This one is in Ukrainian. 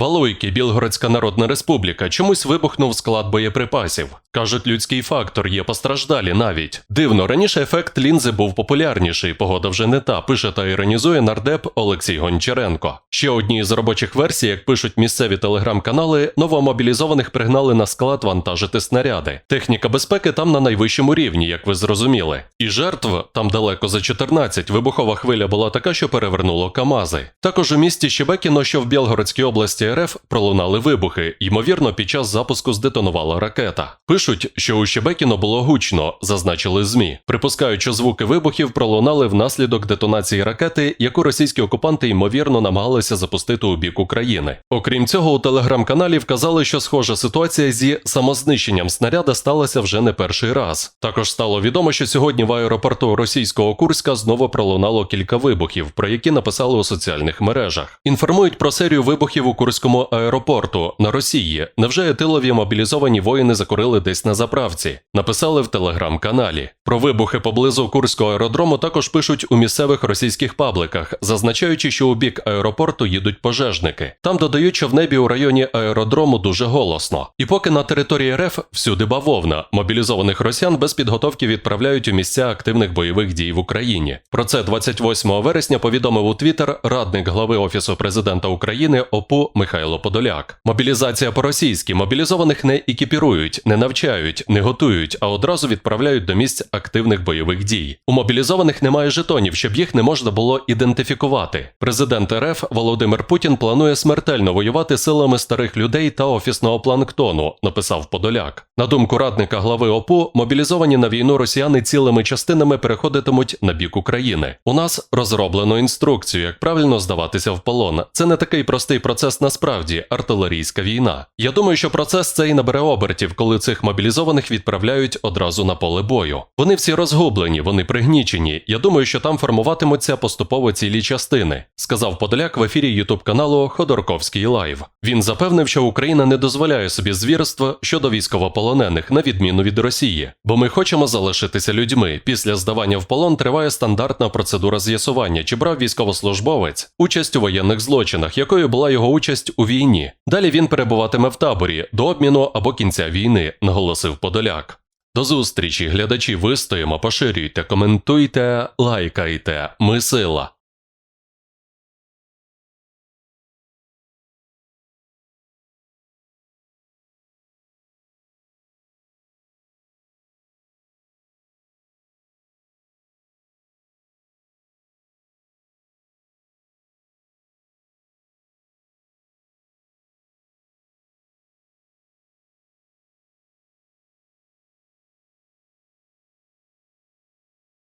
Валуйки, Білгородська Народна Республіка, чомусь вибухнув склад боєприпасів. Кажуть, людський фактор є постраждалі навіть. Дивно, раніше ефект лінзи був популярніший, погода вже не та, пише та іронізує нардеп Олексій Гончаренко. Ще одній з робочих версій, як пишуть місцеві телеграм-канали, новомобілізованих пригнали на склад вантажити снаряди. Техніка безпеки там на найвищому рівні, як ви зрозуміли. І жертв там далеко за 14. Вибухова хвиля була така, що перевернуло Камази. Також у місті Щебекіно, що в Білгородській області РФ, пролунали вибухи. Ймовірно, під час запуску здетонувала ракета. Пишуть, що у Щебекіно було гучно, зазначили ЗМІ. Припускають, що звуки вибухів пролунали внаслідок детонації ракети, яку російські окупанти ймовірно намагалися запустити у бік України. Окрім цього, у телеграм-каналі вказали, що схожа ситуація зі самознищенням снаряда сталася вже не перший раз. Також стало відомо, що сьогодні в аеропорту російського Курська знову пролунало кілька вибухів, про які написали у соціальних мережах. Інформують про серію вибухів у Курському аеропорту на Росії. Невже етилові мобілізовані воїни закурили десь на заправці? Написали в телеграм-каналі. Про вибухи поблизу Курського аеродрому також пишуть у місцевих російських пабликах, зазначаючи, що у бік аеропорту їдуть пожежники. Там додають, що в небі у районі аеродрому дуже голосно. І поки на території РФ всюди бавовна, мобілізованих росіян без підготовки відправляють у місця активних бойових дій в Україні. Про це 28 вересня повідомив у Твіттер радник глави Офісу президента України ОПУ Михайло Подоляк. Мобілізація по-російськи мобілізованих не екіпірують, не навчають, не готують, а одразу відправляють до місць активних бойових дій. У мобілізованих немає жетонів, щоб їх не можна було ідентифікувати. Президент РФ Володимир Путін планує смертельно воювати силами старих людей та офісного планктону, написав Подоляк. На думку радника глави ОПУ, мобілізовані на війну росіяни цілими частинами переходитимуть на бік України. У нас розроблено інструкцію, як правильно здаватися в полон. Це не такий простий процес насправді артилерійська війна. Я думаю, що процес цей набере обертів, коли цих мобілізованих відправляють одразу на поле бою. Вони всі розгублені, вони пригнічені. Я думаю, що там формуватимуться поступово цілі частини, сказав Подоляк в ефірі Ютуб каналу Ходорковський Лайв. Він запевнив, що Україна не дозволяє собі звірства щодо військовополонених, на відміну від Росії, бо ми хочемо залишитися людьми. Після здавання в полон триває стандартна процедура з'ясування, чи брав військовослужбовець участь у воєнних злочинах, якою була його участь у війні. Далі він перебуватиме в таборі до обміну або кінця війни, наголосив Подоляк. До зустрічі, глядачі, вистоїмо, поширюйте, коментуйте, лайкайте. Ми сила.